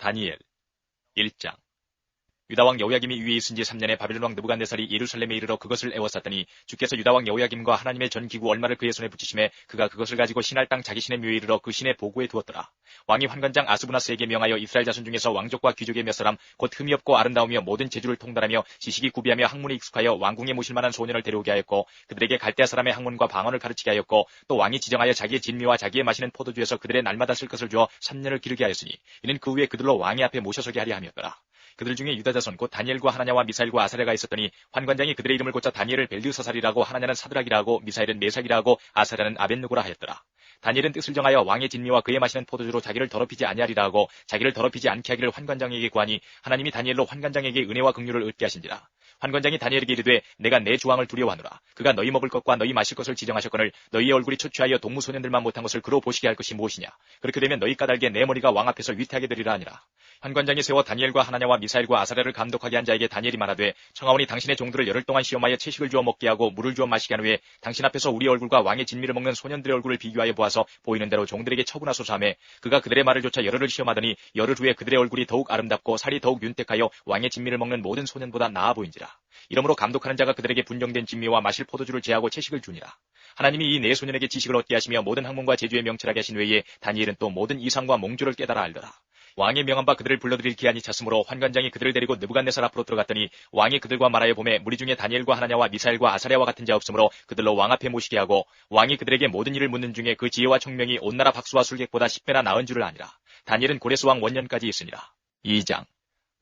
다니엘 1장 유다왕 여호야김이 위에 있은 지 3년에 바벨론 왕 느부갓네살이 예루살렘에 이르러 그것을 애워쌌더니 주께서 유다왕 여호야김과 하나님의 전 기구 얼마를 그의 손에 붙이심에 그가 그것을 가지고 신할 땅 자기 신의 묘에 이르러 그 신의 보고에 두었더라. 왕이 환관장 아스부나스에게 명하여 이스라엘 자손 중에서 왕족과 귀족의 몇 사람 곧 흠이 없고 아름다우며 모든 재주를 통달하며 지식이 구비하며 학문에 익숙하여 왕궁에 모실 만한 소년을 데려오게 하였고 그들에게 갈대아 사람의 학문과 방언을 가르치게 하였고 또 왕이 지정하여 자기의 진미와 자기의 마시는 포도주에서 그들의 날마다 쓸 것을 주어 3년을 기르게 하였으니 이는 그 후에 그들로 왕의 앞에 모셔서게 하려 함이었더라. 그들 중에 유다 자손 곧 다니엘과 하나냐와 미사일과 아사랴가 있었더니 환관장이 그들의 이름을 고쳐 다니엘을 벨드사살이라고 하나냐는 사드락이라고 미사일은 메삭이라고 아사랴는 아벤누고라 하였더라. 다니엘은 뜻을 정하여 왕의 진미와 그의 마시는 포도주로 자기를 더럽히지 아니하리라 하고 자기를 더럽히지 않게 하기를 환관장에게 구하니 하나님이 다니엘로 환관장에게 은혜와 긍휼을 얻게 하신지라. 환관장이 다니엘에게 이르되 내가 내 주왕을 두려워하노라. 그가 너희 먹을 것과 너희 마실 것을 지정하셨거늘 너희의 얼굴이 초취하여 동무소년들만 못한 것을 그로 보시게 할 것이 무엇이냐. 그렇게 되면 너희 까닭에 내 머리가 왕 앞에서 위태하게 되리라 하니라. 환관장이 세워 다니엘과 하나냐와 미 사일과 아사랴를 감독하게 한 자에게 다니엘이 말하되 청하오니 당신의 종들을 열흘 동안 시험하여 채식을 주어 먹게 하고 물을 주어 마시게 한 후에 당신 앞에서 우리 얼굴과 왕의 진미를 먹는 소년들의 얼굴을 비교하여 보아서 보이는 대로 종들에게 처분하소서 하매 그가 그들의 말을 조차 열흘을 시험하더니 열흘 후에 그들의 얼굴이 더욱 아름답고 살이 더욱 윤택하여 왕의 진미를 먹는 모든 소년보다 나아 보인지라. 이러므로 감독하는 자가 그들에게 분정된 진미와 마실 포도주를 제하고 채식을 주니라. 하나님이 이 네 소년에게 지식을 얻게 하시며 모든 학문과 제주에 명철하게 하신 외에 다니엘은 또 모든 이상과 몽주를 깨달아 알더라. 왕의 명한 바 그들을 불러들일 기한이 찼으므로 환관장이 그들을 데리고 느부갓네살 앞으로 들어갔더니 왕이 그들과 말하여 보매 무리 중에 다니엘과 하나냐와 미사일과 아사랴와 같은 자 없으므로 그들로 왕 앞에 모시게 하고 왕이 그들에게 모든 일을 묻는 중에 그 지혜와 총명이 온 나라 박수와 술객보다 10배나 나은 줄을 아니라 다니엘은 고레스 왕 원년까지 있으니라. 2장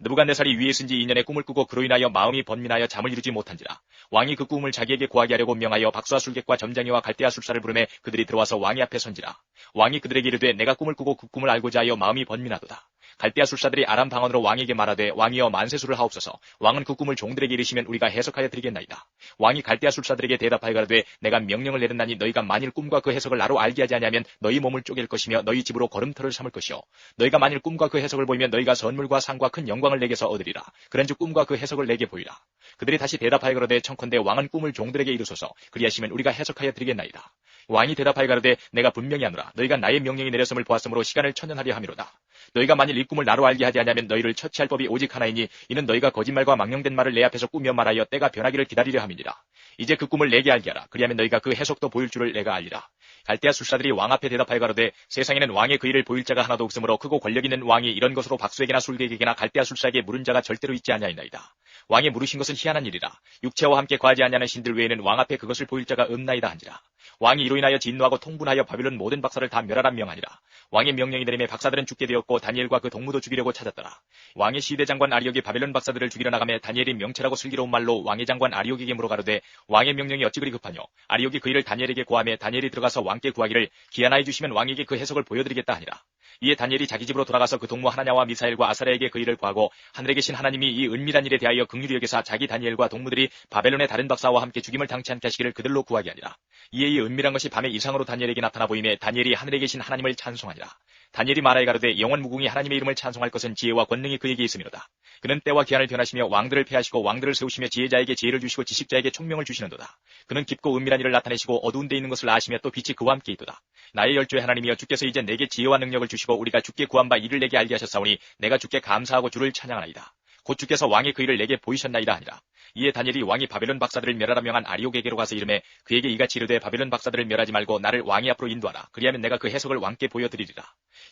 느부갓네살이 위에 있은 지 2년의 꿈을 꾸고 그로 인하여 마음이 번민하여 잠을 이루지 못한지라. 왕이 그 꿈을 자기에게 구하게 하려고 명하여 박수와 술객과 점장이와 갈대아 술사를 부르매 그들이 들어와서 왕이 앞에 선지라. 왕이 그들에게 이르되 내가 꿈을 꾸고 그 꿈을 알고자 하여 마음이 번민하도다. 갈대아 술사들이 아람 방언으로 왕에게 말하되 왕이여 만세수를 하옵소서. 왕은 그 꿈을 종들에게 이르시면 우리가 해석하여 드리겠나이다. 왕이 갈대아 술사들에게 대답하여 가로되 내가 명령을 내렸나니 너희가 만일 꿈과 그 해석을 나로 알게 하지 아니하면 너희 몸을 쪼갤 것이며 너희 집으로 걸음터를 삼을 것이요 너희가 만일 꿈과 그 해석을 보이면 너희가 선물과 상과 큰 영광을 내게서 얻으리라. 그런즉 꿈과 그 해석을 내게 보이라. 그들이 다시 대답하여 가로되 청컨대 왕은 꿈을 종들에게 이르소서. 그리하시면 우리가 해석하여 드리겠나이다. 왕이 대답하여 가로되 내가 분명히 하노라. 너희가 나의 명령이 내렸음을 보았으므로 시간을 천년하려 함이로다. 너희가 만일 이 꿈을 나로 알게 하지 아니하면 너희를 처치할 법이 오직 하나이니 이는 너희가 거짓말과 망령된 말을 내 앞에서 꾸며 말하여 때가 변하기를 기다리려 함이니라. 이제 그 꿈을 내게 알게 하라. 그리하면 너희가 그 해석도 보일 줄을 내가 알리라. 갈대아 술사들이 왕 앞에 대답하여 가로되 세상에는 왕의 그 일을 보일 자가 하나도 없으므로 크고 권력 있는 왕이 이런 것으로 박수에게나 술객에게나 갈대아 술사에게 물은 자가 절대로 있지 아니하이나이다. 왕이 물으신 것은 희한한 일이라. 육체와 함께 과하지 아니하는 신들 외에는 왕 앞에 그것을 보일 자가 없나이다 한지라. 왕이 이로 인하여 진노하고 통분하여 바빌론 모든 박사를 다 멸하란 명하니라. 왕의 명령이 내림에 박사들은 죽게 되었고 다니엘과 그 동무도 죽이려고 찾았더라. 왕의 시대 장관 아리옥이 바빌론 박사들을 죽이려 나가며 다니엘이 명철하고 슬기로운 말로 왕의 장관 아리옥에게 물어가로되 왕의 명령이 어찌 그리 급하뇨? 아리옥이 그 일을 다니엘에게 구하며 다니엘이 들어가서 왕께 구하기를 기한하여 주시면 왕에게 그 해석을 보여드리겠다 하니라. 이에 다니엘이 자기 집으로 돌아가서 그 동무 하나냐와 미사일과 아사랴에게 그 일을 구하고 하늘에 계신 하나님이 이 은밀한 일에 대하여 긍휼히 여기사 자기 다니엘과 동무들이 바벨론의 다른 박사와 함께 죽임을 당치 않게 하시기를 그들로 구하게 하니라. 이에 이 은밀한 것이 밤에 이상으로 다니엘에게 나타나 보임에 다니엘이 하늘에 계신 하나님을 찬송하니라. 다니엘이 말하여 가로되 영원 무궁히 하나님의 이름을 찬송할 것은 지혜와 권능이 그에게 있음이로다. 그는 때와 기한을 변하시며 왕들을 패하시고 왕들을 세우시며 지혜자에게 지혜를 주시고 지식자에게 총명을 주시는도다. 그는 깊고 은밀한 일을 나타내시고 어두운 데 있는 것을 아시며 또 빛이 그와 함께 있도다. 나의 열조의 하나님이여 주께서 이제 내게 지혜와 능력을 주시고 우리가 주께 구한 바 이를 내게 알게 하셨사오니 내가 주께 감사하고 주를 찬양하나이다. 곧 주께서 왕의 그 일을 내게 보이셨나이다 하니라. 이에 다니엘이 왕이 바벨론 박사들을 멸하라 명한 아리옥에게로 가서 이름에 그에게 이같이 이르되 바벨론 박사들을 멸하지 말고 나를 왕의 앞으로 인도하라. 그리하면 내가 그 해석을 왕께 보여드리리라.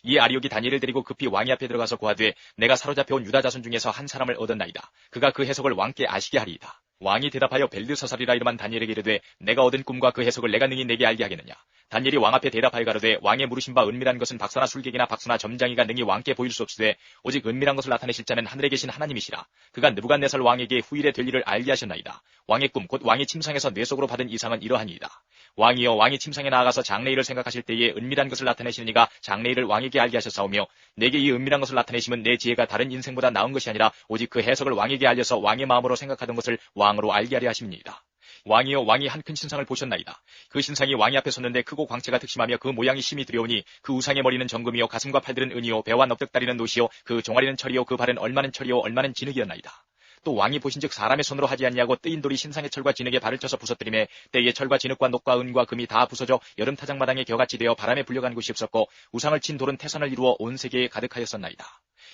이에 아리옥이 다니엘을 데리고 급히 왕의 앞에 들어가서 구하되 내가 사로잡혀온 유다 자손 중에서 한 사람을 얻었나이다. 그가 그 해석을 왕께 아시게 하리이다. 왕이 대답하여 벨드서살이라 이름한 다니엘에게 이르되 내가 얻은 꿈과 그 해석을 내가 능히 내게 알게 하겠느냐. 다니엘이 왕 앞에 대답하여 가로되 왕의 물으신 바 은밀한 것은 박사나 술객이나 박사나 점장이가 능히 왕께 보일 수 없으되 오직 은밀한 것을 나타내실 자는 하늘에 계신 하나님이시라. 그가 느부갓네살 왕에게 후일에 될 일을 알게 하셨나이다. 왕의 꿈 곧 왕이 침상에서 뇌 속으로 받은 이상은 이러하니이다. 왕이여 왕이 침상에 나아가서 장래일을 생각하실 때에 은밀한 것을 나타내시는 이가 장래일을 왕에게 알게 하셨사오며 내게 이 은밀한 것을 나타내시면 내 지혜가 다른 인생보다 나은 것이 아니라 오직 그 해석을 왕에게 알려서 왕의 마음으로 생각하던 것을 왕으로 알게 하려 하십니다. 왕이여 왕이 한 큰 신상을 보셨나이다. 그 신상이 왕이 앞에 섰는데 크고 광채가 특심하며 그 모양이 심히 두려우니 그 우상의 머리는 정금이요 가슴과 팔들은 은이요 배와 넙득다리는 노시요 그 종아리는 철이요 그 발은 얼마는 철이요 얼마는 진흙이었나이다. 또 왕이 보신즉 사람의 손으로 하지 않냐고 뜨인 돌이 신상의 철과 진흙에 발을 쳐서 부서뜨림에 때에 철과 진흙과 녹과 은과 금이 다 부서져 여름 타작마당에 겨같이 되어 바람에 불려간 곳이 없었고 우상을 친 돌은 태산을 이루어 온 세계에 가득하였었나이다.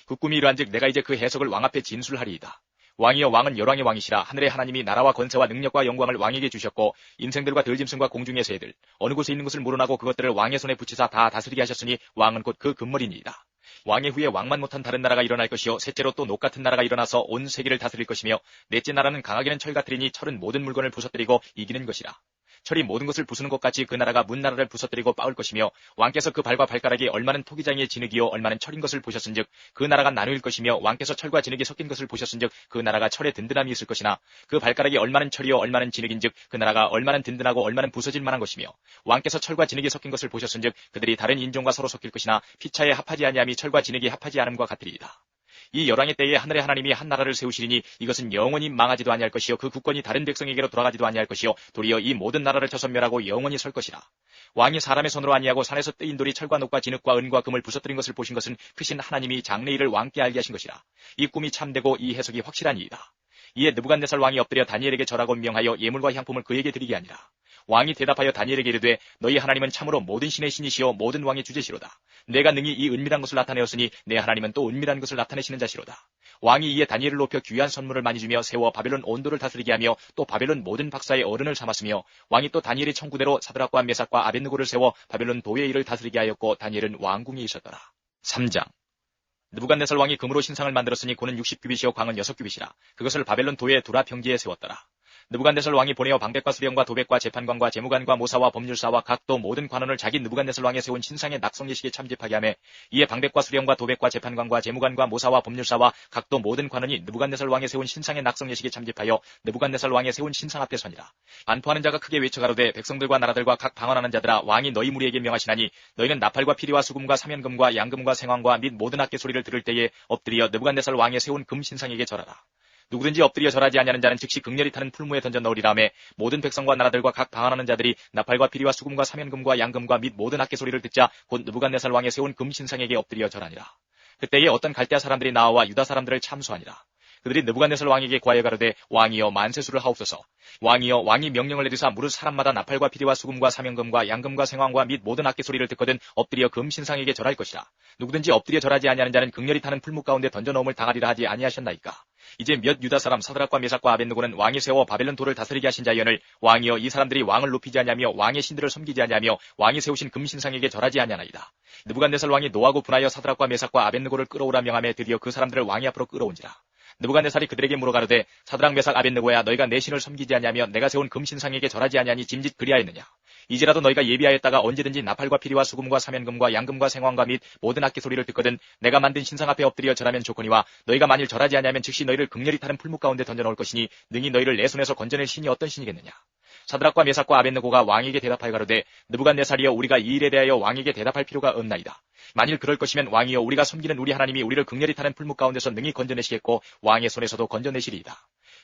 그 꿈이 이러한즉 내가 이제 그 해석을 왕 앞에 진술하리이다. 왕이여 왕은 열왕의 왕이시라 하늘의 하나님이 나라와 권세와 능력과 영광을 왕에게 주셨고 인생들과 들짐승과 공중의 새들 어느 곳에 있는 것을 물어나고 그것들을 왕의 손에 붙이사 다 다스리게 하셨으니 왕은 곧 그 금머리니이다. 왕의 후에 왕만 못한 다른 나라가 일어날 것이요 셋째로 또 녹 같은 나라가 일어나서 온 세계를 다스릴 것이며 넷째 나라는 강하게는 철 같으리니 철은 모든 물건을 부서뜨리고 이기는 것이라. 철이 모든 것을 부수는 것 같이 그 나라가 문 나라를 부서뜨리고 빠울 것이며 왕께서 그 발과 발가락이 얼마는 토기장이의 진흙이요 얼마는 철인 것을 보셨은즉 그 나라가 나누일 것이며 왕께서 철과 진흙이 섞인 것을 보셨은즉 그 나라가 철의 든든함이 있을 것이나 그 발가락이 얼마는 철이요 얼마는 진흙인즉 그 나라가 얼마는 든든하고 얼마는 부서질 만한 것이며 왕께서 철과 진흙이 섞인 것을 보셨은즉 그들이 다른 인종과 서로 섞일 것이나 피차에 합하지 아니함이 철과 진흙이 합하지 않음과 같으리이다. 이 열왕의 때에 하늘의 하나님이 한 나라를 세우시리니 이것은 영원히 망하지도 아니할 것이요 그 국권이 다른 백성에게로 돌아가지도 아니할 것이요 도리어 이 모든 나라를 쳐선멸하고 영원히 설 것이라. 왕이 사람의 손으로 아니하고 산에서 뜨인 돌이 철과 녹과 진흙과 은과 금을 부서뜨린 것을 보신 것은 크신 하나님이 장래일을 왕께 알게 하신 것이라. 이 꿈이 참되고 이 해석이 확실하니이다. 이에 느부갓네살 왕이 엎드려 다니엘에게 절하고 명하여 예물과 향품을 그에게 드리게 하니라. 왕이 대답하여 다니엘에게 이르되 너희 하나님은 참으로 모든 신의 신이시요 모든 왕의 주제시로다. 내가 능히 이 은밀한 것을 나타내었으니 내 하나님은 또 은밀한 것을 나타내시는 자시로다. 왕이 이에 다니엘을 높여 귀한 선물을 많이 주며 세워 바벨론 온도를 다스리게 하며 또 바벨론 모든 박사의 어른을 삼았으며 왕이 또 다니엘의 청구대로 사드락과 메삭과 아벤느고를 세워 바벨론 도의 일을 다스리게 하였고 다니엘은 왕궁에 있었더라. 3장 느부갓네살 왕이 금으로 신상을 만들었으니 고는 60규빗이요 광은 6규빗이라 그것을 바벨론 도의 두라 평지에 세웠더라. 느부갓네살 왕이 보내어 방백과 수령과 도백과 재판관과 재무관과 모사와 법률사와 각도 모든 관원을 자기 느부갓네살 왕에 세운 신상의 낙성 예식에 참집하게 하며 이에 방백과 수령과 도백과 재판관과 재무관과 모사와 법률사와 각도 모든 관원이 느부갓네살 왕에 세운 신상의 낙성 예식에 참집하여 느부갓네살 왕에 세운 신상 앞에 서니라. 반포하는 자가 크게 외쳐 가로되 백성들과 나라들과 각 방언하는 자들아 왕이 너희 무리에게 명하시나니 너희는 나팔과 피리와 수금과 사면금과 양금과 생황과 및 모든 악기 소리를 들을 때에 엎드려 느부갓네살 왕에 세운 금 신상에게 절하라. 누구든지 엎드려 절하지 아니하는 자는 즉시 극렬히 타는 풀무에 던져 넣으리라매 모든 백성과 나라들과 각 방언하는 자들이 나팔과 피리와 수금과 사면금과 양금과 및 모든 악기 소리를 듣자 곧 느부갓네살 왕에 세운 금 신상에게 엎드려 절하니라. 그때에 어떤 갈대아 사람들이 나와 유다 사람들을 참수하니라. 그들이 느부갓네살 왕에게 구하여 가로되 왕이여 만세수를 하옵소서. 왕이여 왕이 명령을 내리사 무릇 사람마다 나팔과 피리와 수금과 사면금과 양금과 생황과 및 모든 악기 소리를 듣거든 엎드려 금 신상에게 절할 것이라. 누구든지 엎드려 절하지 아니하는 자는 극렬히 타는 풀무 가운데 던져 넣음을 당하리라 하지 아니하셨나이까. 이제 몇 유다 사람 사드락과 메삭과 아벤누고는 왕이 세워 바벨론 도를 다스리게 하신 자연을 왕이여 이 사람들이 왕을 높이지 아니하며 왕의 신들을 섬기지 아니하며 왕이 세우신 금신상에게 절하지 아니하나이다. 느부갓네살 왕이 노하고 분하여 사드락과 메삭과 아벤누고를 끌어오라 명함에 드디어 그 사람들을 왕의 앞으로 끌어온지라. 느부갓네살이 그들에게 물어가로되 사드락 메삭 아벤느고야 너희가 내 신을 섬기지 아니하며 내가 세운 금신상에게 절하지 아니하니 짐짓 그리하였느냐? 이제라도 너희가 예비하였다가 언제든지 나팔과 피리와 수금과 사면금과 양금과 생황과 및 모든 악기 소리를 듣거든 내가 만든 신상 앞에 엎드려 절하면 좋거니와 너희가 만일 절하지 아니하면 즉시 너희를 극렬히 타는 풀무 가운데 던져 넣을 것이니 능히 너희를 내 손에서 건져낼 신이 어떤 신이겠느냐 사드락과 메삭과 아벤느고가 왕에게 대답하여 가로되 느부갓네살이여 우리가 이 일에 대하여 왕에게 대답할 필요가 없나이다. 만일 그럴 것이면 왕이여 우리가 섬기는 우리 하나님이 우리를 극렬히 타는 풀무 가운데서 능히 건져내시겠고 왕의 손에서도 건져내시리이다.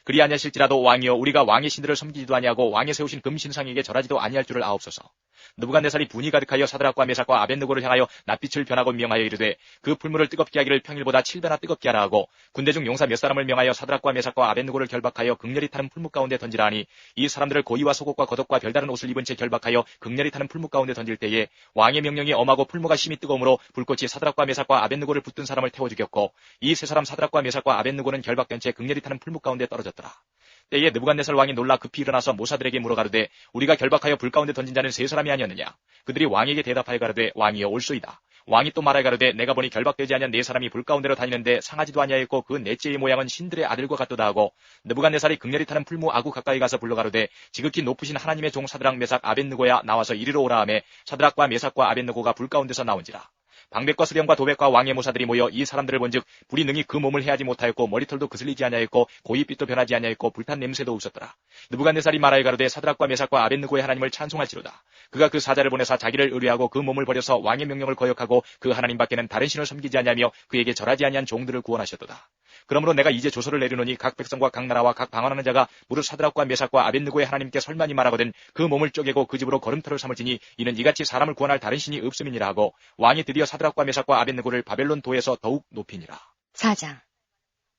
그리 아니하실지라도 왕이여 우리가 왕의 신들을 섬기지도 아니하고 왕의 세우신 금신상에게 절하지도 아니할 줄을 아옵소서. 느부갓네살이 분이 가득하여 사드락과 메삭과 아벤느고를 향하여 낯빛을 변하고 명하여 이르되 그 풀물을 뜨겁게 하기를 평일보다 7배나 뜨겁게 하라 하고 군대 중 용사 몇 사람을 명하여 사드락과 메삭과 아벤느고를 결박하여 극렬히 타는 풀무 가운데 던지라 하니 이 사람들을 고이와 속옷과 겉옷과 별다른 옷을 입은 채 결박하여 극렬히 타는 풀무 가운데 던질 때에 왕의 명령이 엄하고 풀무가 심히 뜨거우므로 불꽃이 사드락과 메삭과 아벤느고를 붙든 사람을 태워 죽였고 이 세 사람 사드락과 메삭과 아벤느고는 결박된 채 극렬히 타는 풀무 가운데 떨어졌더라. 때에 느부갓네살 왕이 놀라 급히 일어나서 모사들에게 물어 가르되 우리가 결박하여 불 가운데 던진 자는 세 사람이 아니었느냐? 그들이 왕에게 대답하여 가르되 왕이여 올소이다. 왕이 또 말하여 가르되 내가 보니 결박되지 아니한 네 사람이 불 가운데로 다니는데 상하지도 아니하였고 그 넷째의 모양은 신들의 아들과 같도다 하고 느부갓네살이 극렬히 타는 풀무 아구 가까이 가서 불러 가르되 지극히 높으신 하나님의 종 사드락 메삭 아벤느고야 나와서 이리로 오라 하매 사드락과 메삭과 아벤느고가 불 가운데서 나온지라 방백과 수령과 도백과 왕의 모사들이 모여 이 사람들을 본즉 불이 능히 그 몸을 해하지 못하였고 머리털도 그슬리지 아니하였고 고이빛도 변하지 아니하였고 불탄 냄새도 없었더라. 느부갓네살이 말하여 가로되 사드락과 메삭과 아벤느고의 하나님을 찬송할지로다. 그가 그 사자를 보내사 자기를 의뢰하고 그 몸을 버려서 왕의 명령을 거역하고 그 하나님 밖에는 다른 신을 섬기지 아니하며 그에게 절하지 아니한 종들을 구원하셨도다. 그러므로 내가 이제 조서를 내리노니 각 백성과 각 나라와 각 방언하는 자가 무릇 사드락과 메삭과 아벤느고의 하나님께 설만이 말하거든 그 몸을 쪼개고 그 집으로 걸음터를 삼을지니 이는 이같이 사람을 구원할 다른 신이 없음이니라 하고 왕이 드디어 사드락과 메삭과 아벤느고를 바벨론 도에서 더욱 높이니라. 4장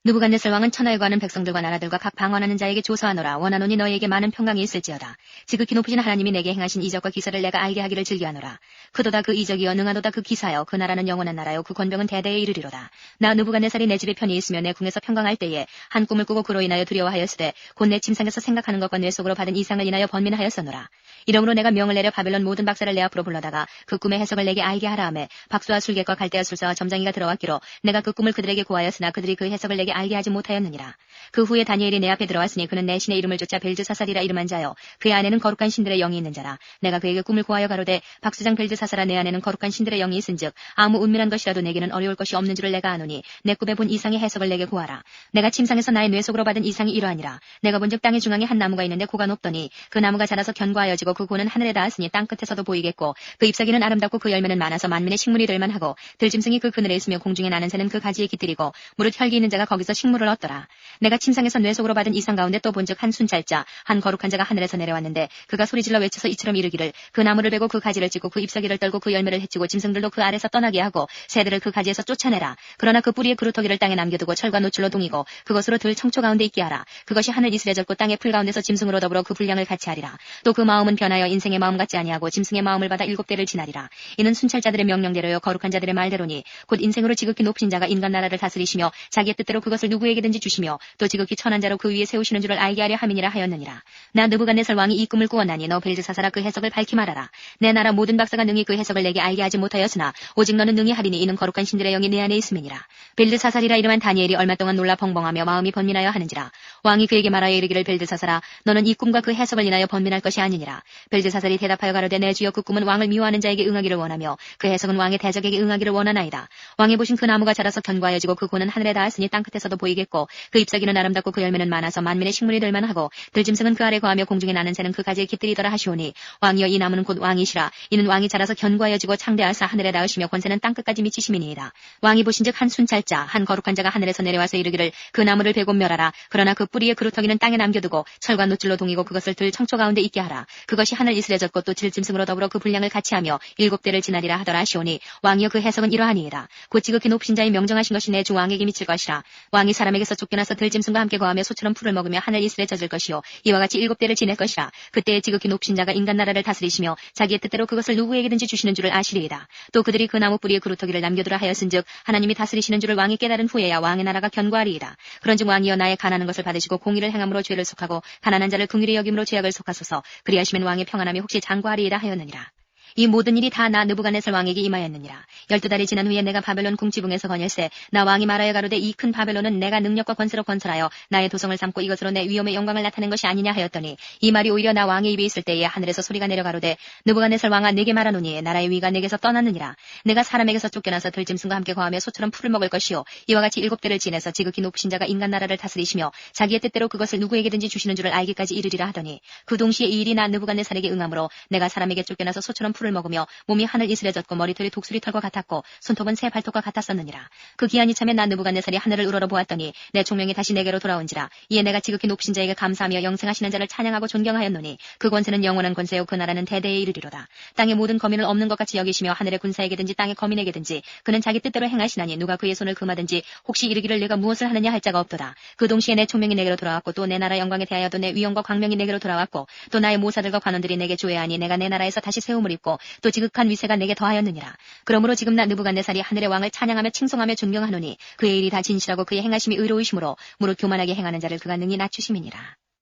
느부갓네살 왕은 천하에 관한 백성들과 나라들과 각 방언하는 자에게 조서하노라. 원하노니 너희에게 많은 평강이 있을지어다. 지극히 높으신 하나님이 내게 행하신 이적과 기사를 내가 알게 하기를 즐겨하노라. 그도다 그 이적이여 능하도다 그 기사여. 그 나라는 영원한 나라요. 그 권병은 대대에 이르리로다. 나 느부갓네살이 내 집에 편히 있으며 내 궁에서 평강할 때에 한 꿈을 꾸고 그로 인하여 두려워하였으되 곧 내 침상에서 생각하는 것과 뇌 속으로 받은 이상을 인하여 번민하였었노라. 이러므로 내가 명을 내려 바벨론 모든 박사를 내 앞으로 불러다가 그 꿈의 해석을 내게 알게 하라 하매 박수와 술객과 갈대와 술사와 점장이가 들어왔기로 내가 그 꿈을 그들에게 구하였으나 그들이 그 해석을 내게 알게 하지 못하였느니라. 그 후에 다니엘이 내 앞에 들어왔으니 그는 내 신의 이름을 쫓아 벨즈사살이라 이름한 자요. 그의 안에는 거룩한 신들의 영이 있는 자라. 내가 그에게 꿈을 구하여 가로되 박수장 벨즈사살아 내 안에는 거룩한 신들의 영이 있은즉 아무 은밀한 것이라도 내게는 어려울 것이 없는 줄을 내가 아노니 내 꿈에 본 이상의 해석을 내게 구하라. 내가 침상에서 나의 뇌 속으로 받은 이상이 이러하니라. 내가 본즉 땅의 중앙에 한 나무가 있는데 고가 높더니 그 나무가 자라서 견고하여지고 그 고는 하늘에 닿았으니 땅 끝에서도 보이겠고 그 잎사귀는 아름답고 그 열매는 많아서 만민의 식물이 될 만하고 들짐승이 그 그늘에 있으며 공중에 나는 새는 그 가지에 깃들이고 무릇 혈기 있는 자가 거기 서 식물을 얻더라. 내가 침상에서 뇌 속으로 받은 이상 가운데 또 본즉 한 순찰자 한 거룩한 자가 하늘에서 내려왔는데 그가 소리질러 외쳐서 이처럼 이르기를 그 나무를 베고 그 가지를 찢고 그 잎사귀를 떨고 그 열매를 해치고 짐승들도 그 아래서 떠나게 하고 새들을 그 가지에서 쫓아내라. 그러나 그 뿌리의 그루터기를 땅에 남겨두고 철과 노출로 동이고 그것으로 들 청초 가운데 있게 하라. 그것이 하늘 이슬에 젖고 땅의 풀 가운데서 짐승으로 더불어 그 분량을 같이 하리라. 또 그 마음은 변하여 인생의 마음 같지 아니하고 짐승의 마음을 받아 일곱 대를 지나리라. 이는 순찰자들의 명령대로요 거룩한 자들의 말대로니 곧 인생으로 지극히 높으신 자가 인간 나라를 다스리시며 자기의 뜻대로 그 것을 누구에게든지 주시며 또 지극히 천한 자로 그 위에 세우시는 줄을 알게 하려 함이니라 하였느니라. 나 느부갓네살 왕이 이 꿈을 꾸었나니 너 벨즈사사라 그 해석을 밝히 말하라. 내 나라 모든 박사가 능히 그 해석을 내게 알게 하지 못하였으나 오직 너는 능히 하리니 이는 거룩한 신들의 영이 내 안에 있음이니라. 벨드사살이라 이름한 다니엘이 얼마 동안 놀라 벙벙하며 마음이 번민하여 하는지라. 왕이 그에게 말하여 이르기를 벨드사살아 너는 이 꿈과 그 해석을 인하여 번민할 것이 아니니라. 벨드사살이 대답하여 가로되 내 주여 그 꿈은 왕을 미워하는 자에게 응하기를 원하며 그 해석은 왕의 대적에게 응하기를 원하나이다. 왕이 보신 그 나무가 자라서 견고하여지고 그 고는 하늘에 닿았으니 땅 끝에 서도 보이겠고 그 잎사귀는 아름답고 그 열매는 많아서 만민의 식물이 될 만하고 들짐승은 그 아래 거하며 공중에 나는 새는 그 가지에 깃들이더라 하시오니 왕이여 이 나무는 곧 왕이시라 이는 왕이 자라서 견고하여지고 창대하사 하늘에 닿으시며 권세는 땅 끝까지 미치심이니이다. 왕이 보신즉 한 순찰자 한 거룩한 자가 하늘에서 내려와서 이르기를 그 나무를 베고 멸하라 그러나 그 뿌리의 그루터기는 땅에 남겨두고 철과 노줄로 동이고 그것을 들 청초 가운데 있게 하라 그것이 하늘 이슬에 젖고 또 질짐승으로 더불어 그 분량을 같이 하며 일곱 대를 지나리라 하더라 하시오니 왕이여 그 해석은 이러하니이다. 곧 지극히 높으신 자의 명정하신 것이 내 주 왕에게 미칠 것이라 왕이 사람에게서 쫓겨나서 들짐승과 함께 거하며 소처럼 풀을 먹으며 하늘 이슬에 젖을 것이요 이와 같이 일곱 대를 지낼 것이라 그때에 지극히 높으신 자가 인간 나라를 다스리시며 자기의 뜻대로 그것을 누구에게든지 주시는 줄을 아시리이다. 또 그들이 그 나무 뿌리에 그루터기를 남겨두라 하였은즉 하나님이 다스리시는 줄을 왕이 깨달은 후에야 왕의 나라가 견고하리이다. 그런즉 왕이여 나의 가난한 것을 받으시고 공의를 행함으로 죄를 속하고 가난한 자를 긍휼히 여김으로 죄악을 속하소서 그리하시면 왕의 평안함이 혹시 장구하리이다 하였느니라. 이 모든 일이 다 나 느부갓네살 왕에게 임하였느니라. 열두 달이 지난 후에 내가 바벨론 궁지붕에서 거닐세 나 왕이 말하여 가로되 이 큰 바벨론은 내가 능력과 권세로 건설하여 나의 도성을 삼고 이것으로 내 위엄의 영광을 나타낸 것이 아니냐 하였더니 이 말이 오히려 나 왕의 입에 있을 때에 하늘에서 소리가 내려가로되 느부갓네살 왕아 내게 말하노니 나라의 위가 내게서 떠났느니라. 내가 사람에게서 쫓겨나서 들짐승과 함께 거하며 소처럼 풀을 먹을 것이요 이와 같이 일곱 대를 지내서 지극히 높으신 자가 인간 나라를 다스리시며 자기의 뜻대로 그것을 누구에게든지 주시는 줄을 알기까지 이르리라 하더니 그 동시에 이 일이 나 느부갓네살에게 응함으로 내가 사람에게 쫓겨나서 소처럼 풀을 먹으며 몸이 하늘 이슬에 젖고 머리털이 독수리 털과 같았고 손톱은 새 발톱과 같았었느니라. 그 기한이 참에 나 느부갓네살이 하늘을 우러러 보았더니 내 총명이 다시 내게로 돌아온지라. 이에 내가 지극히 높으신 자에게 감사하며 영생하시는 자를 찬양하고 존경하였노니 그 권세는 영원한 권세요 그 나라는 대대에 이르리로다. 땅의 모든 거민을 없는 것 같이 여기시며 하늘의 군사에게든지 땅의 거민에게든지 그는 자기 뜻대로 행하시나니 누가 그의 손을 금하든지 혹시 이르기를 내가 무엇을 하느냐 할 자가 없도다. 그 동시에 내 총명이 내게로 돌아왔고 또 내 나라 영광에 대하여도 내 위엄과 광명이 내게로 돌아왔고 또 나의 모사들과 관원들이 내게 조회하니 내가 내 나라에서 다시 세움을 입고 또 지극한 위세가 내게 더하였느니라. 그러므로 지금 나 느부갓네살이 하늘의 왕을 찬양하며 칭송하며 존경하노니 그의 일이 다 진실하고 그의 행하심이 의로우심으로 무릇 교만하게 행하는 자를 그가 능히 낮추심이니라.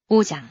5장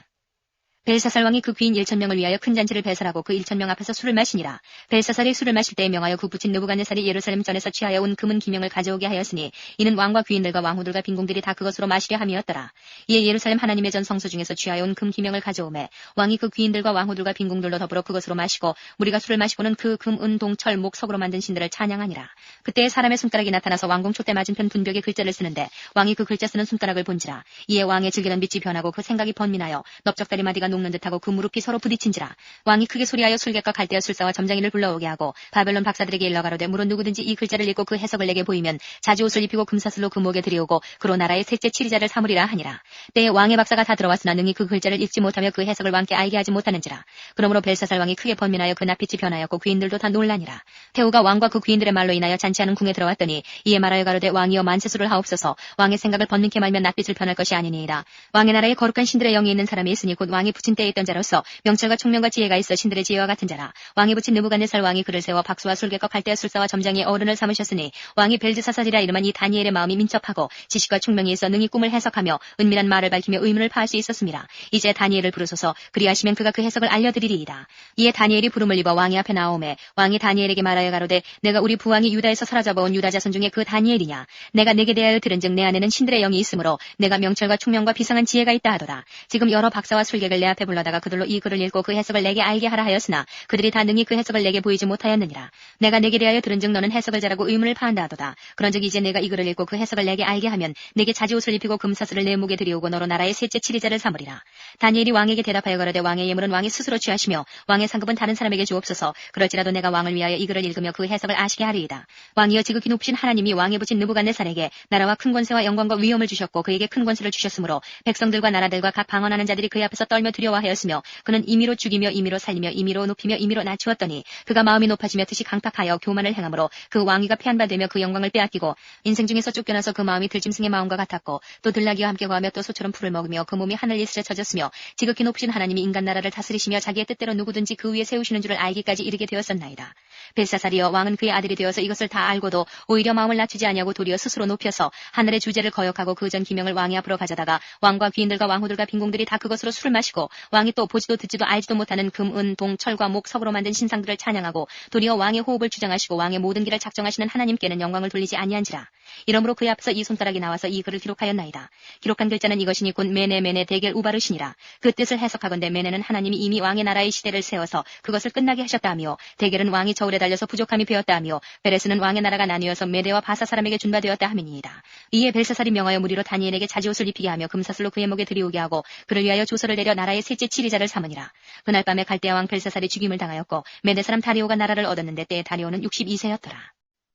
벨사살 왕이 그 귀인 1천명을 위하여 큰 잔치를 배설하고 그 1천명 앞에서 술을 마시니라. 벨사살이 술을 마실 때에 명하여 그 부친 느부갓네살이 예루살렘 전에서 취하여 온 금은 기명을 가져오게 하였으니 이는 왕과 귀인들과 왕후들과 빈궁들이 다 그것으로 마시려 함이었더라. 이에 예루살렘 하나님의 전 성소 중에서 취하여 온 금 기명을 가져오매 왕이 그 귀인들과 왕후들과 빈궁들로 더불어 그것으로 마시고 무리가 술을 마시고는 그 금, 은, 동, 철, 목, 석으로 만든 신들을 찬양하니라. 그때에 사람의 손가락이 나타나서 왕궁 촛대 맞은편 분벽에 글자를 쓰는데 왕이 그 글자 쓰는 손가락을 본지라. 이에 왕의 즐기는 빛이 변하고 그 생각이 번민하여 넓적다리 마디가 녹는 듯하고 그 무릎이 서로 부딪힌지라 왕이 크게 소리하여 술객과 갈대어 술사와 점장이를 불러오게 하고 바벨론 박사들에게 일러 가로되 물은 누구든지 이 글자를 읽고 그 해석을 내게 보이면 자주 옷을 입히고 금사슬로 그 목에 들이오고 그로 나라의 셋째 칠이자를 삼으리라 하니라. 때에 왕의 박사가 다 들어왔으나 능히 그 글자를 읽지 못하며 그 해석을 왕께 알게 하지 못하는지라. 그러므로 벨사살 왕이 크게 번민하여 그 낯빛이 변하였고 귀인들도 다 놀라니라. 태우가 왕과 그 귀인들의 말로 인하여 잔치하는 궁에 들어왔더니 이에 말하여 가로되 왕이여 만세수를 하옵소서. 왕의 생각을 번민케 말면 낯빛을 변할 것이 아니니이다. 왕의 나라에 거룩한 신들의 영이 있는 사람이 있으니 곧 왕이 붙인 때에 있던 자로서 명철과 총명과 지혜가 있어 신들의 지혜와 같은 자라. 왕이 붙인 느부갓네살 왕이 그를 세워 박수와 술객과 갈대와 술사와 점장의 어른을 삼으셨으니 왕이 벨드사살이라 이름한 이 다니엘의 마음이 민첩하고 지식과 총명이 있어 능히 꿈을 해석하며 은밀한 말을 밝히며 의문을 파할 수 있었습니다. 이제 다니엘을 부르소서 그리하시면 그가 그 해석을 알려드리리이다. 이에 다니엘이 부름을 입어 왕의 앞에 나오매 왕이 다니엘에게 말하여 가로되 내가 우리 부왕이 유다에서 사로잡아온 유다 자손 중에 그 다니엘이냐? 내가 내게 대하여 들은즉 내 안에는 신들의 영이 있으므로 내가 명철과 총명과 비상한 지혜가 있다 하더라. 지금 여러 박사와 술객을 내 앞에 불러다가 그들로 이 글을 읽고 그 해석을 내게 알게 하라 하였으나 그들이 다 능히 그 해석을 내게 보이지 못하였느니라. 내가 내게 대하여 들은즉 너는 해석을 잘하고 의문을 파한다 하도다. 그런즉 이제 내가 이 글을 읽고 그 해석을 내게 알게 하면 내게 자지 옷을 입히고 금사슬을 내 목에 들이오고 너로 나라의 셋째 칠이자를 삼으리라. 다니엘이 왕에게 대답하여 가로되 왕의 예물은 왕이 스스로 취하시며 왕의 상급은 다른 사람에게 주옵소서. 그럴지라도 내가 왕을 위하여 이 글을 읽으며 그 해석을 아시게 하리이다. 왕이여 지극히 높으신 하나님이 왕에 붙인 느부갓네살에게 나라와 큰 권세와 영광과 위엄을 주셨고 그에게 큰 권세를 주셨으므로 백성들과 나라들과 각 방언하는 자들이 그의 앞에서 떨며 두려 워하였으며 그는 임의로 죽이며 임의로 살리며 임의로 높이며 임의로 낮추었더니 그가 마음이 높아지며 뜻이 강팍하여 교만을 행함으로 그 왕위가 패한 바 되며 그 영광을 빼앗기고 인생 중에서 쫓겨나서 그 마음이 들짐승의 마음과 같았고 또 들나귀와 함께 거하며 또 소처럼 풀을 먹으며 그 몸이 하늘 이슬에 젖었으며 지극히 높으신 하나님이 인간 나라를 다스리시며 자기의 뜻대로 누구든지 그 위에 세우시는 줄을 알기까지 이르게 되었었나이다. 벨사살이여 왕은 그의 아들이 되어서 이것을 다 알고도 오히려 마음을 낮추지 아니하고 도리어 스스로 높여서 하늘의 주제를 거역하고 그 전 기명을 왕의 앞으로 가져다가 왕과 귀인들과 왕후들과 빈공들이 다 그것으로 술을 마시고 왕이 또 보지도 듣지도 알지도 못하는 금, 은, 동, 철과 목, 석으로 만든 신상들을 찬양하고 도리어 왕의 호흡을 주장하시고 왕의 모든 길을 작정하시는 하나님께는 영광을 돌리지 아니한지라. 이러므로 그의 앞에서 이 손가락이 나와서 이 글을 기록하였나이다. 기록한 글자는 이것이니 곧 메네 메네 대겔 우바르시니라. 그 뜻을 해석하건대 메네는 하나님이 이미 왕의 나라의 시대를 세워서 그것을 끝나게 하셨다 하며 대겔은 왕이 저 울에 달려서 부족함이 되었다 하며 베레스는 왕의 나라가 나뉘어서 메대와 바사 사람에게 준바되었다 함이니이다. 이에 벨사살이 명하여 무리로 다니엘에게 자지옷을 입히게 하며 금사슬로 그의 목에 들이오게 하고 그를 위하여 조서를 내려 나라의 셋째 칠이자를 삼으니라. 그날 밤에 갈대아 왕 벨사살이 죽임을 당하였고 메대 사람 다리오가 나라를 얻었는데 때에 다리오는 62세였더라.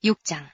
6장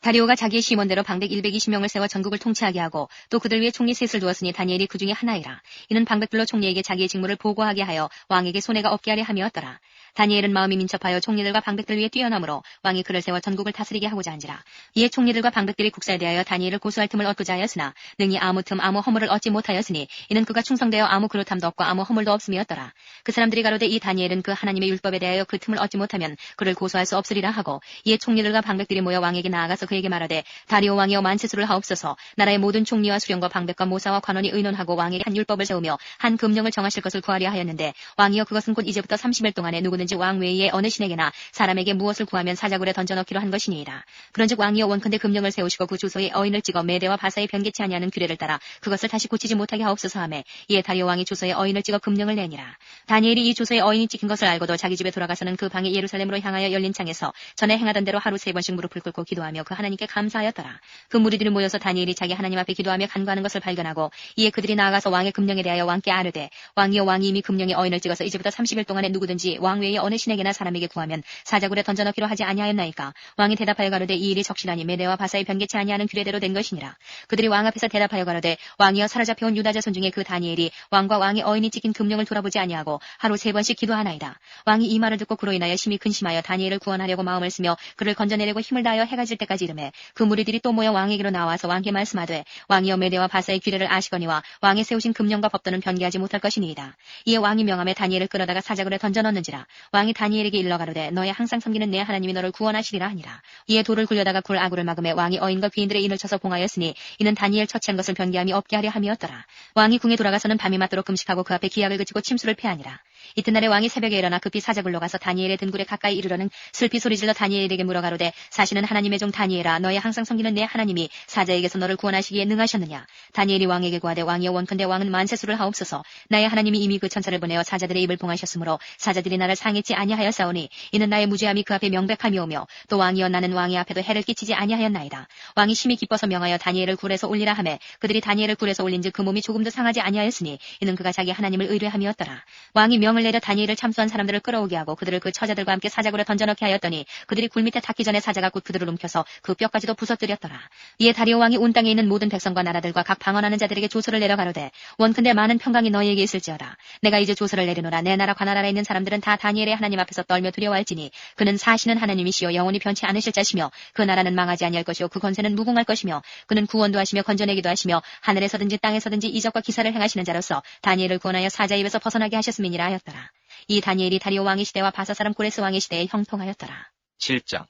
다리오가 자기의 심원대로 방백 120명을 세워 전국을 통치하게 하고 또 그들 위에 총리 셋을 두었으니 다니엘이 그 중에 하나이라. 이는 방백들로 총리에게 자기의 직무를 보고하게 하여 왕에게 손해가 없게 하려 함이었더라. 다니엘은 마음이 민첩하여 총리들과 방백들 위에 뛰어나므로 왕이 그를 세워 전국을 다스리게 하고자 한지라. 이에 총리들과 방백들이 국사에 대하여 다니엘을 고소할 틈을 얻고자 하였으나 능히 아무 틈 아무 허물을 얻지 못하였으니 이는 그가 충성되어 아무 그릇함도 없고 아무 허물도 없음이었더라. 그 사람들이 가로되 이 다니엘은 그 하나님의 율법에 대하여 그 틈을 얻지 못하면 그를 고소할 수 없으리라 하고 이에 총리들과 방백들이 모여 왕에게 나아가서 그에게 말하되 다리오 왕이여 만세수를 하옵소서 나라의 모든 총리와 수령과 방백과 모사와 관원이 의논하고 왕에게 한 율법을 세우며 한 금령을 정하실 것을 구하려 하였는데 왕이여 그것은 곧 이제부터 30일 동안에 누구든지 왕 외에 어느 신에게나 사람에게 무엇을 구하면 사자굴에 던져넣기로 한 것이니이다. 그런즉 왕이여 원컨대 금령을 세우시고 그 주소에 어인을 찍어 메대와 바사에 변개치 아니하는 규례를 따라 그것을 다시 고치지 못하게 하옵소서 하매 이에 다리오 왕이 주소에 어인을 찍어 금령을 내니라. 다니엘이 이 주소에 어인이 찍힌 것을 알고도 자기 집에 돌아가서는 그 방에 예루살렘으로 향하여 열린 창에서 전에 행하던 대로 하루 세 번씩 무릎을 꿇고 기도하며 그 하나님께 감사하였더라. 그 무리들이 모여서 다니엘이 자기 하나님 앞에 기도하며 간구하는 것을 발견하고 이에 그들이 나아가서 왕의 금령에 대하여 왕께 아뢰되 왕이여 왕이 이미 금령에 어인을 찍어서 이제부터 30일 동안에 누구든지 왕 외에 어느 신에게나 사람에게 구하면 사자굴에 던져넣기로 하지 아니하였나이까? 왕이 대답하여 가로되 이 일이 적실하니 메대와 바사에 변개치 아니하는 규례대로 된 것이니라. 그들이 왕 앞에서 대답하여 가로되 왕이여 사로잡혀온 유다 자 손 중에 그 다니엘이 왕과 왕의 어인이 찍힌 금령을 돌아보지 아니하고 하루 세 번씩 기도하나이다. 왕이 이 말을 듣고 그로 인하여 심히 근심하여 다니엘을 구원하려고 마음을 쓰며 그를 건져내려고 힘을 다하여 해가 질 때까지 이름에 그 무리들이 또 모여 왕에게로 나와서 왕께 말씀하되 왕이여 메대와 바사의 규례를 아시거니와 왕의 세우신 금령과 법도는 변개하지 못할 것이니이다. 이에 왕이 명함에 다니엘을 끌어다가 사자굴에 던져넣는지라 왕이 다니엘에게 일러 가로되 너의 항상 섬기는 내 하나님이 너를 구원하시리라 하니라. 이에 돌을 굴려다가 굴 아구를 막음에 왕이 어인과 귀인들의 인을 쳐서 봉하였으니 이는 다니엘 처치한 것을 변개함이 없게 하려 함이었더라. 왕이 궁에 돌아가서는 밤이 맞도록 금식하고 그 앞에 기약을 그치고 침수를 패하니라 이튿날에 왕이 새벽에 일어나 급히 사자굴로 가서 다니엘의 등굴에 가까이 이르러는 슬피 소리질러 다니엘에게 물어가로되 사실은 하나님의 종 다니엘아 너의 항상 섬기는 내 하나님이 사자에게서 너를 구원하시기에 능하셨느냐? 다니엘이 왕에게 구하되 왕이여 원컨대 왕은 만세수를 하옵소서. 나의 하나님이 이미 그 천사를 보내어 사자들의 입을 봉하셨으므로 사자들이 나를 상했지 아니하였사오니 이는 나의 무죄함이 그 앞에 명백함이오며 또 왕이여 나는 왕의 앞에도 해를 끼치지 아니하였나이다. 왕이 심히 기뻐서 명하여 다니엘을 굴에서 올리라 하매 그들이 다니엘을 굴에서 올린즉 그 몸이 조금도 상하지 아니하였으니 이는 그가 자기 하나님을 의뢰함이었더라. 왕이 명을 내려 다니엘을 참수한 사람들을 끌어오게 하고 그들을 그 처자들과 함께 사자굴에 던져넣게 하였더니 그들이 굴 밑에 닿기 전에 사자가 곧 그들을 움켜서 그 뼈까지도 부서뜨렸더라. 이에 다리오 왕이 온 땅에 있는 모든 백성과 나라들과 각 방언하는 자들에게 조서를 내려 가로되 원컨대 많은 평강이 너희에게 있을지어다. 내가 이제 조서를 내리노라 내 나라 관나라에 있는 사람들은 다 다니엘의 하나님 앞에서 떨며 두려워할지니 그는 사시는 하나님이시요 영원히 변치 않으실 자시며 그 나라는 망하지 아니할 것이요 그 권세는 무궁할 것이며 그는 구원도 하시며 건져내기도 하시며 하늘에서든지 땅에서든지 이적과 기사를 행하시는 자로서 다니엘을 구원하여 사자 입에서 벗어나게 하셨음이니라 하였 더라. 이 다니엘이 다리오 왕의 시대와 바사 사람 고레스 왕의 시대에 형통하였더라. 7장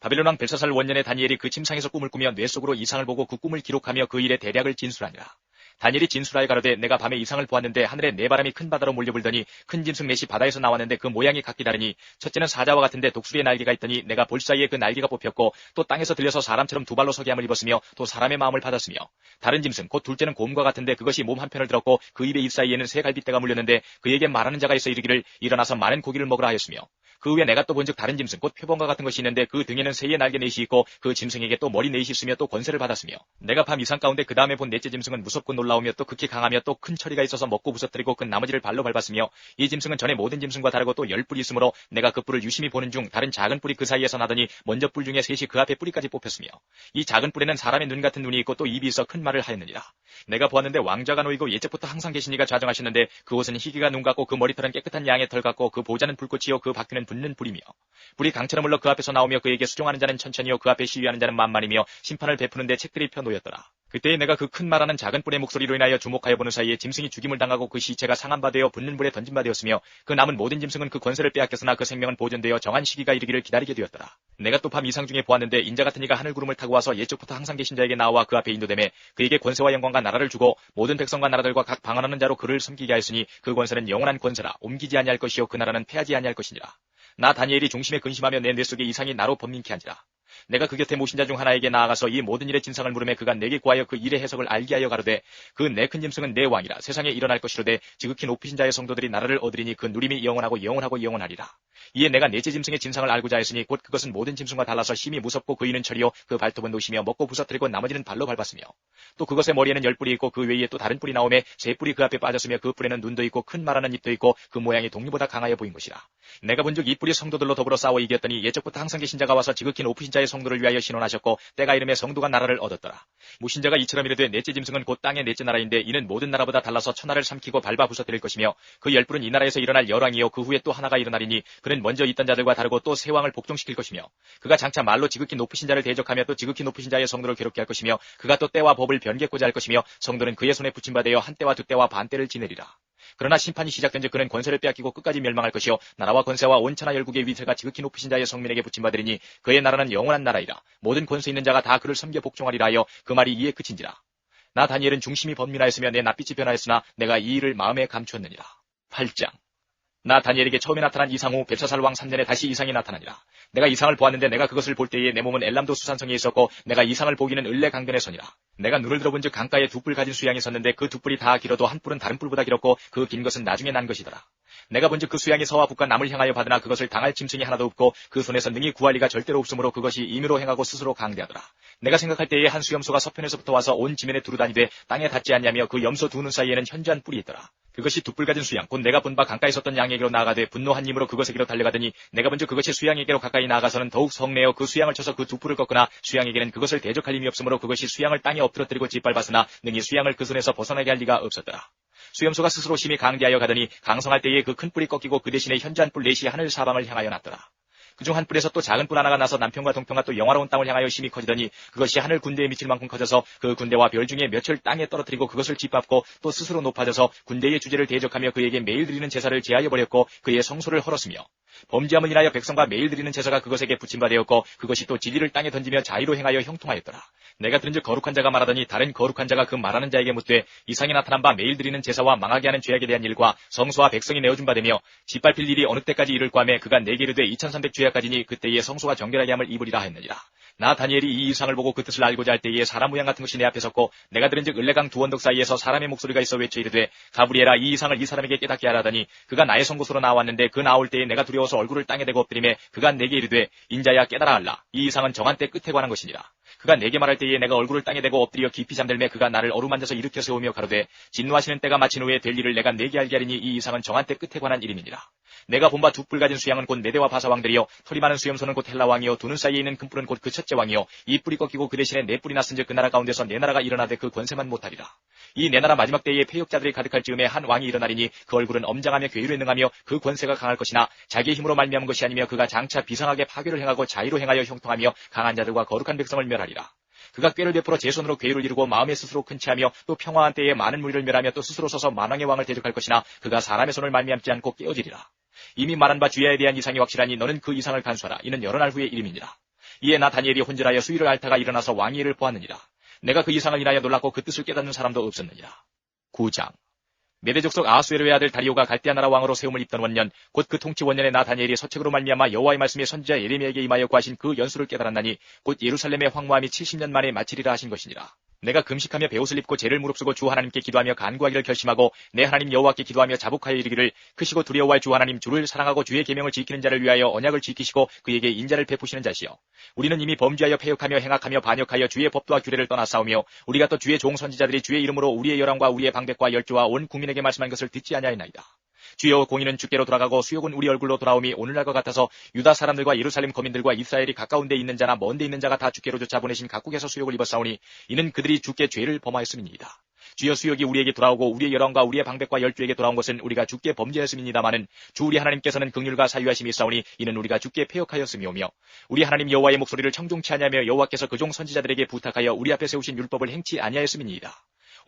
바빌론 왕 벨사살 원년에 다니엘이 그 침상에서 꿈을 꾸며 뇌 속으로 이상을 보고 그 꿈을 기록하며 그 일의 대략을 진술하니라. 다니엘이 진술하여 가로되 내가 밤에 이상을 보았는데 하늘에 네 바람이 큰 바다로 몰려불더니 큰 짐승 넷이 바다에서 나왔는데 그 모양이 같기 다르니 첫째는 사자와 같은데 독수리의 날개가 있더니 내가 볼 사이에 그 날개가 뽑혔고 또 땅에서 들려서 사람처럼 두 발로 서기함을 입었으며 또 사람의 마음을 받았으며 다른 짐승 곧 둘째는 곰과 같은데 그것이 몸 한편을 들었고 그 입의 입 사이에는 새 갈빗대가 물렸는데 그에게 말하는 자가 있어 이르기를 일어나서 많은 고기를 먹으라 하였으며 그 후에 내가 또 본 즉 다른 짐승 곧 표범과 같은 것이 있는데 그 등에는 새의 날개 넷이 있고 그 짐승에게 또 머리 넷이 있으며 또 권세를 받았으며 내가 밤 이상 가운데 그 다음에 본 넷째 짐승은 무섭고 놀라우며 또 극히 강하며 또 큰 처리가 있어서 먹고 부서뜨리고 그 나머지를 발로 밟았으며 이 짐승은 전에 모든 짐승과 다르고 또 열 뿔이 있으므로 내가 그 뿔을 유심히 보는 중 다른 작은 뿔이 그 사이에서 나더니 먼저 뿔 중에 셋이 그 앞에 뿌리까지 뽑혔으며 이 작은 뿔에는 사람의 눈 같은 눈이 있고 또 입이 있어 큰 말을 하였느니라. 내가 보았는데 왕자가 놓이고 예적부터 항상 계시니가 좌정하셨는데 그 옷은 희귀가 눈 같고 그 머리털은 깨끗한 양의 털 같고 그 보좌는 불꽃이요 그 바퀴는 붙는 불이며 불이 강처럼 흘러 그 앞에서 나오며 그에게 수종하는 자는 천천히요 그 앞에 시위하는 자는 만만이며 심판을 베푸는데 책들이 펴 놓였더라. 그때에 내가 그 큰 말하는 작은 뿔의 목소리로 인하여 주목하여 보는 사이에 짐승이 죽임을 당하고 그 시체가 상한 바 되어 붙는 불에 던진 바 되었으며 그 남은 모든 짐승은 그 권세를 빼앗겼으나 그 생명은 보존되어 정한 시기가 이르기를 기다리게 되었더라. 내가 또 밤 이상 중에 보았는데 인자 같은 이가 하늘 구름을 타고 와서 예적부터 항상 계신 자에게 나와 그 앞에 인도됨에 그에게 권세와 영광과 나라를 주고 모든 백성과 나라들과 각 방언하는 자로 그를 섬기게 하였으니 그 권세는 영원한 권세라 옮기지 아니할 것이요 그 나라는 패하지 아니할 것이니라. 나 다니엘이 중심에 근심하며 내 뇌 속에 이상이 나로 번민케 한지라. 내가 그 곁에 모신 자 중 하나에게 나아가서 이 모든 일의 진상을 물으며 그가 내게 구하여 그 일의 해석을 알게 하여 가로되 그 내 큰 짐승은 내 왕이라 세상에 일어날 것이로되 지극히 높으신 자의 성도들이 나라를 얻으리니 그 누림이 영원하고 영원하고 영원하리라. 이에 내가 넷째 짐승의 진상을 알고자 했으니 곧 그것은 모든 짐승과 달라서 심히 무섭고 그 이는 철이요 그 발톱은 노시며 먹고 부서뜨리고 나머지는 발로 밟았으며 또 그것의 머리에는 열 뿔이 있고 그 외에 또 다른 뿔이 나오매 세 뿔이 그 앞에 빠졌으며 그 뿔에는 눈도 있고 큰 말하는 입도 있고 그 모양이 동리보다 강하여 보인 것이라. 내가 본즉 이 뿔이 성도들로 더불어 싸워 이겼더니 예적부터 항상 계신 자가 와서 지극히 높으신 자의 성 도를 위하여 신원하셨고 때가 이름에 성도가 나라를 얻었더라. 무신자가 이처럼 이르되 넷째 짐승은 곧 땅의 넷째 나라인데 이는 모든 나라보다 달라서 천하를 삼키고 밟아 부서뜨릴 것이며 그열 뿔은 이 나라에서 일어날 열왕이요 그 후에 또 하나가 일어나리니 그는 먼저 있던 자들과 다르고 또 새 왕을 복종시킬 것이며 그가 장차 말로 지극히 높으신 자를 대적하며 또 지극히 높으신 자의 성도를 괴롭게 할 것이며 그가 또 때와 법을 변개코자 할 것이며 성도는 그의 손에 붙임받아 한 때와 두 때와 반 때를 지내리라. 그러나 심판이 시작된 즉 그는 권세를 빼앗기고 끝까지 멸망할 것이요 나라와 권세와 온천하 열국의 위세가 지극히 높으신 자의 성민에게 붙임받으리니 그의 나라는 영원한 나라이라. 모든 권세 있는 자가 다 그를 섬겨 복종하리라 하여 그 말이 이에 그친지라. 나 다니엘은 중심이 번민하였으며 내 낯빛이 변하였으나 내가 이 일을 마음에 감추었느니라. 8장 나 다니엘에게 처음에 나타난 이상 후 벨사살 왕 3년에 다시 이상이 나타나니라. 내가 이상을 보았는데 내가 그것을 볼 때에 내 몸은 엘람도 수산성에 있었고 내가 이상을 보기는 을레 강변에 서니라. 내가 눈을 들어본 즉 강가에 두 뿔 가진 수양이 섰는데 그 두 뿔이 다 길어도 한 뿔은 다른 뿔보다 길었고 그 긴 것은 나중에 난 것이더라. 내가 본즉 그 수양이 서와 북과 남을 향하여 받으나 그것을 당할 짐승이 하나도 없고 그 손에서 능히 구할 리가 절대로 없으므로 그것이 임의로 행하고 스스로 강대하더라. 내가 생각할 때에 한 수염소가 서편에서부터 와서 온 지면에 두루 다니되 땅에 닿지 않냐며 그 염소 두 눈 사이에는 현저한 뿔이 있더라. 그것이 두 뿔 가진 수양 곧 내가 본 바 강가에 섰던 양에게로 나아가되 분노한 힘으로 그것에게로 달려가더니 내가 본즉 그것이 수양에게로 가까이 나아가서는 더욱 성내어 그 수양을 쳐서 그 두 뿔을 꺾으나 수양에게는 그것을 대적할 힘이 없으므로 그것이 수양을 땅에 엎드러뜨리고 짓밟았으나 능히 수양을 그 손에서 벗어나게 할 리가 없었더라. 수염소가 스스로 심히 강대하여 가더니 강성할 때에 그 큰 뿔이 꺾이고 그 대신에 현저한 뿔 넷이 하늘 사방을 향하여 났더라. 그중 한 뿔에서 또 작은 뿔 하나가 나서 남편과 동편과 또 영화로운 땅을 향하여 심히 커지더니 그것이 하늘 군대에 미칠 만큼 커져서 그 군대와 별 중에 몇을 땅에 떨어뜨리고 그것을 짓밟고 또 스스로 높아져서 군대의 주제를 대적하며 그에게 매일 드리는 제사를 제하여 버렸고 그의 성소를 헐었으며 범죄함을 인하여 백성과 매일 드리는 제사가 그것에게 붙임 바 되었고 그것이 또 진리를 땅에 던지며 자의로 행하여 형통하였더라. 내가 들은즉 거룩한 자가 말하더니 다른 거룩한 자가 그 말하는 자에게 묻되 이상이 나타난 바 매일 드리는 제사와 망하게 하는 죄악에 대한 일과 성소와 백성이 내어준 바 되며 짓밟힐 일이 어느 때까지 이를 과매 그가 내게 이르되 2300 죄악 까지니 그때에 성소가 정결하게 함을 입으리라 했느니라. 나 다니엘이 이 이상을 보고 그 뜻을 알고자 할 때에 사람 모양 같은 것이 내 앞에 섰고 내가 들은즉 을레강 두 언덕 사이에서 사람의 목소리가 있어 외쳐 이르되 가브리엘아 이 이상을 이 사람에게 깨닫게 하라더니 그가 나의 선고소로 나왔는데 그 나올 때에 내가 두려워서 얼굴을 땅에 대고 엎드림에 그가 내게 이르되 인자야 깨달아 알라 이 이상은 정한 때 끝에 관한 것이니라 그가 내게 말할 때에 내가 얼굴을 땅에 대고 엎드려 깊이 잠들매 그가 나를 어루만져서 일으켜 세우며 가로되 진노하시는 때가 마친 후에 될 일을 내가 내게 알게 하리니 이 이상은 정한 때 끝에 관한 일임이니라. 내가 본바 두 뿔 가진 수양은 곧 메대와 바사 왕들이요 털이 많은 수염소는 곧 헬라 왕이요 두 눈 사이에 있는 금뿔은 곧 그 첫째 왕이요 이 뿔이 꺾이고 그 대신에 네 뿔이 났은즉 그 나라 가운데서 네 나라가 일어나되 그 권세만 못하리라. 이네 나라 마지막 때에 폐역자들이 가득할 즈음에 한 왕이 일어나리니 그 얼굴은 엄장하며 괴유에 능하며 그 권세가 강할 것이나 자기의 힘으로 말미암은 것이 아니며 그가 장차 비상하게 파괴를 행하고 자의로 행하여 형통하며 강한 자들과 거룩한 백성을 멸하리라 그가 꾀를 베풀어 제 손으로 괴유를 이루고 마음에 스스로 큰 채하며 또 평화한 때에 많은 무리를 멸하며 또 스스로 서서 만왕의 왕을 대적할 것이나 그가 사람의 손을 말미암지 않고 깨어지리라 이미 말한 바 주야에 대한 이상이 확실하니 너는 그 이상을 간수하라. 이는 여러 날 후의 일임이니라. 이에 나 다니엘이 혼절하여 수위를 앓다가 일어나서 일을 보았느니라. 내가 그 이상을 인하여 놀랐고 그 뜻을 깨닫는 사람도 없었느니라. 9장 메대 족 속 아하수에르의 아들 다리오가 갈대아 나라 왕으로 세움을 입던 원년 곧 그 통치 원년에 나 다니엘이 서책으로 말미암아 여호와의 말씀이 선지자 예레미야에게 임하여 구하신 그 연수를 깨달았나니 곧 예루살렘의 황무함이 70년 만에 마치리라 하신 것이니라. 내가 금식하며 베옷을 입고 죄를 무릅쓰고 주 하나님께 기도하며 간구하기를 결심하고 내 하나님 여호와께 기도하며 자복하여 이르기를 크시고 두려워할 주 하나님 주를 사랑하고 주의 계명을 지키는 자를 위하여 언약을 지키시고 그에게 인자를 베푸시는 자시여 우리는 이미 범죄하여 폐역하며 행악하며 반역하여 주의 법도와 규례를 떠나 싸우며 우리가 또 주의 종 선지자들이 주의 이름으로 우리의 열왕과 우리의 방백과 열조와 온 국민에게 말씀한 것을 듣지 아니하였나이다. 주여 공의는 주께로 돌아가고 수욕은 우리 얼굴로 돌아오미 오늘날과 같아서 유다 사람들과 예루살렘 거민들과 이스라엘이 가까운 데 있는 자나 먼 데 있는 자가 다 주께로 쫓아 보내신 각국에서 수욕을 입었사오니 이는 그들이 주께 죄를 범하였음이니이다. 주여 수욕이 우리에게 돌아오고 우리의 열왕과 우리의 방백과 열주에게 돌아온 것은 우리가 주께 범죄했음이니다마는 주 우리 하나님께서는 극률과 사유하심이 있사오니 이는 우리가 주께 폐역하였음이오며 우리 하나님 여호와의 목소리를 청종치 아니하며 여호와께서 그종 선지자들에게 부탁하여 우리 앞에 세우신 율법을 행치 아니하였음이니이다.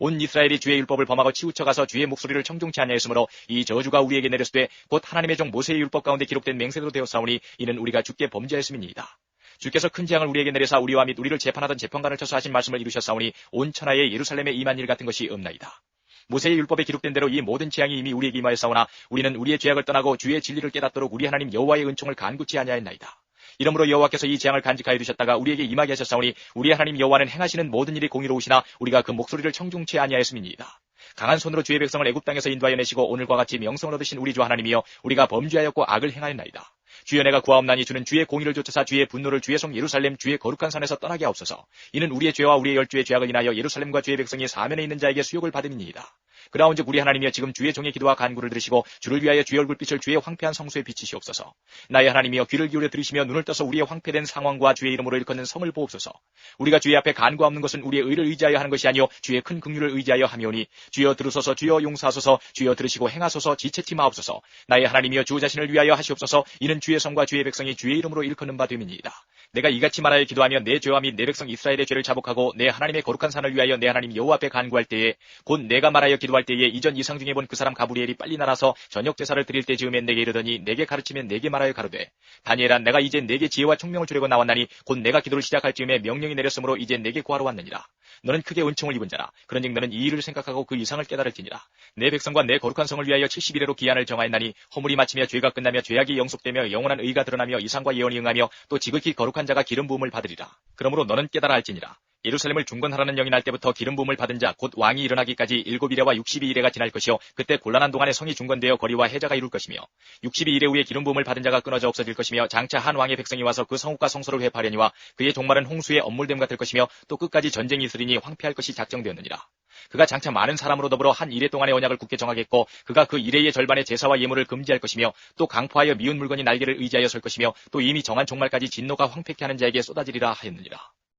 온 이스라엘이 주의 율법을 범하고 치우쳐가서 주의 목소리를 청종치 아니하였으므로 이 저주가 우리에게 내렸으되 곧 하나님의 종 모세의 율법 가운데 기록된 맹세대로 되었사오니 이는 우리가 주께 범죄했음이니이다. 주께서 큰 재앙을 우리에게 내려사 우리와 및 우리를 재판하던 재판관을 쳐서 하신 말씀을 이루셨사오니 온 천하에 예루살렘에 임한 일 같은 것이 없나이다. 모세의 율법에 기록된 대로 이 모든 재앙이 이미 우리에게 임하였사오나 우리는 우리의 죄악을 떠나고 주의 진리를 깨닫도록 우리 하나님 여호와의 은총을 간구치 아니하였나이다. 이러므로 여호와께서 이 재앙을 간직하여 두셨다가 우리에게 임하게 하셨사오니 우리 하나님 여호와는 행하시는 모든 일이 공의로우시나 우리가 그 목소리를 청중치 아니하였음이니이다. 강한 손으로 주의 백성을 애굽 땅에서 인도하여 내시고 오늘과 같이 명성을 얻으신 우리 주 하나님이여 우리가 범죄하였고 악을 행하였나이다. 주여 내가 구하옵나니 주는 주의 공의를 쫓아사 주의 분노를 주의 성 예루살렘 주의 거룩한 산에서 떠나게 하옵소서. 이는 우리의 죄와 우리의 열주의 죄악을 인하여 예루살렘과 주의 백성이 사면에 있는 자에게 수욕을 받음이니이다. 그라운즉 우리 하나님이여 지금 주의 종의 기도와 간구를 들으시고 주를 위하여 주의 얼굴빛을 주의 황폐한 성소에 비치시옵소서. 나의 하나님이여 귀를 기울여 들으시며 눈을 떠서 우리의 황폐된 상황과 주의 이름으로 일컫는 성을 보옵소서. 우리가 주의 앞에 간구 없는 것은 우리의 의를 의지하여 하는 것이 아니요 주의 큰 긍휼을 의지하여 하며오니 주여 들으소서 주여 용서하소서 주여 들으시고 행하소서 지체치 마옵소서. 나의 하나님이여 주 자신을 위하여 하시옵소서. 이는 주의 성과 주의 백성이 주의 이름으로 일컫는 바 됨이니이다. 내가 이같이 말하여 기도하며 내 죄와 및 내 백성 이스라엘의 죄를 자복하고 내 하나님의 거룩한 산을 위하여 내 하나님 여호와 앞에 간구할 때에 곧 내가 말하여 기도할 때에 이전 이상 중에 본 그 사람 가브리엘이 빨리 날아서 저녁 제사를 드릴 때 즈음에 내게 이르더니 내게 가르치면 내게 말하여 가로되 다니엘아 내가 이제 내게 지혜와 총명을 주려고 나왔나니 곧 내가 기도를 시작할 즈음에 명령이 내렸으므로 이제 내게 구하러 왔느니라 너는 크게 은총을 입은 자라. 그런즉 너는 이 일을 생각하고 그 이상을 깨달을지니라. 내 백성과 내 거룩한 성을 위하여 70일에로 기한을 정하였나니 허물이 마치며 죄가 끝나며 죄악이 영속되며 영원한 의가 드러나며 이상과 예언이 응하며 또 지극히 거룩한 자가 기름 부음을 받으리라. 그러므로 너는 깨달아 할지니라 예루살렘을 중건하라는 영이 날 때부터 기름 부음을 받은 자 곧 왕이 일어나기까지 7일에와 62일에가 지날 것이요. 그때 곤란한 동안에 성이 중건되어 거리와 해자가 이룰 것이며 62일에 후에 기름 부음을 받은 자가 끊어져 없어질 것이며 장차 한 왕의 백성이 와서 그 성읍과 성소를 회파하려니와 그의 종말은 홍수의 엄물됨 같을 것이며 또 끝까지 전쟁이 있으리니 황폐할 것이 작정되었느니라. 그가 장차 많은 사람으로 더불어 한 일해 동안의 언약을 굳게 정하겠고 그가 그 일해의 절반의 제사와 예물을 금지할 것이며 또 강포하여 미운 물건이 날개를 의지하여 설 것이며 또 이미 정한 종말까지 진노가 황폐케 하는 자에게 쏟아지리라 하였느니라